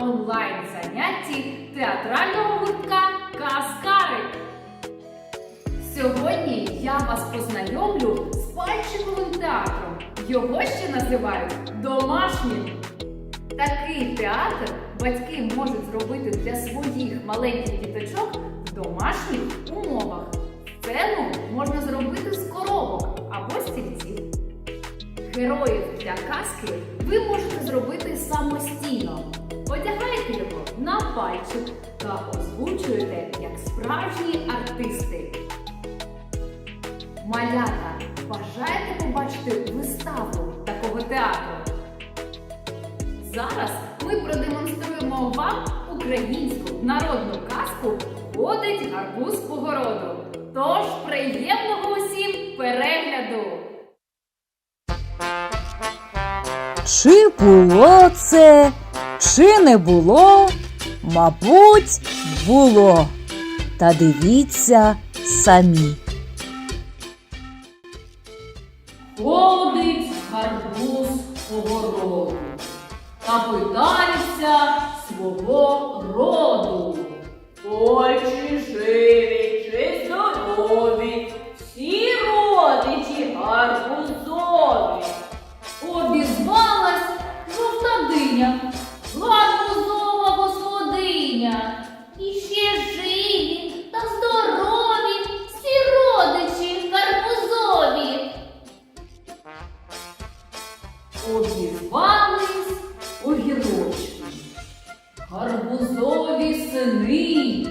онлайн-занятті театрального гуртка Каскари. Сьогодні я вас познайомлю з пальчиковим театром. Його ще називають домашнім. Такий театр батьки можуть зробити для своїх маленьких діточок в домашніх умовах. Сцену Героїв для казки ви можете зробити самостійно. Одягаєте його на пальчик та озвучуєте як справжні артисти. Малята, бажаєте побачити виставу такого театру? Зараз ми продемонструємо вам українську народну казку Ходить гарбуз по городу. Тож приємного усім перегляду! Чи було це, чи не було? Мабуть, було. Та дивіться самі. Ходить гарбуз по городу та питається свого роду. Ой, чи живі, гарбузова господиня. І ще живі та здорові всі родичі гарбузові. Обізвались огірочки, гарбузові сини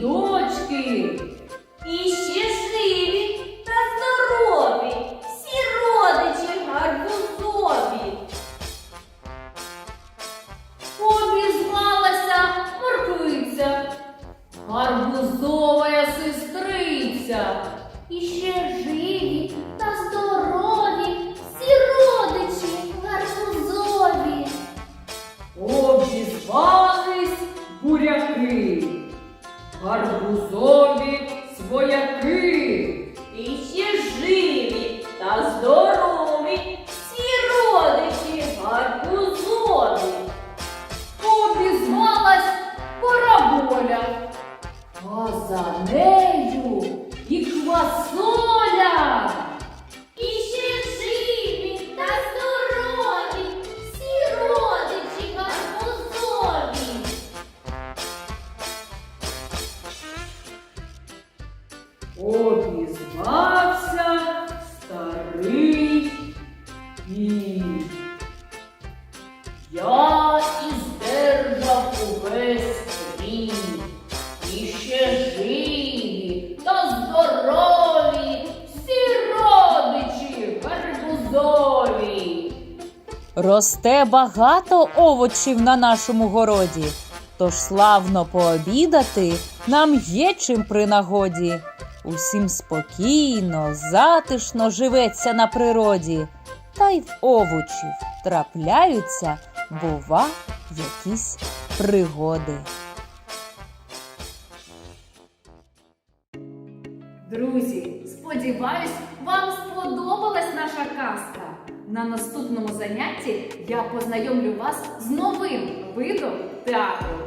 морквиця, гарбузова сестриця. І ще живі та здорові всі родичі гарбузові. Обізвались буряки, гарбузові свояки. Росте багато овочів на нашому городі. Тож славно пообідати нам є чим при нагоді. Усім спокійно, затишно живеться на природі, та й в овочів трапляються, бува, якісь пригоди. Друзі, сподіваюсь, вам сподобалась наша казка. На наступному занятті я познайомлю вас з новим видом театру.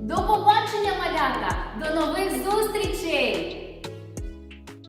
До побачення, малята! До нових зустрічей!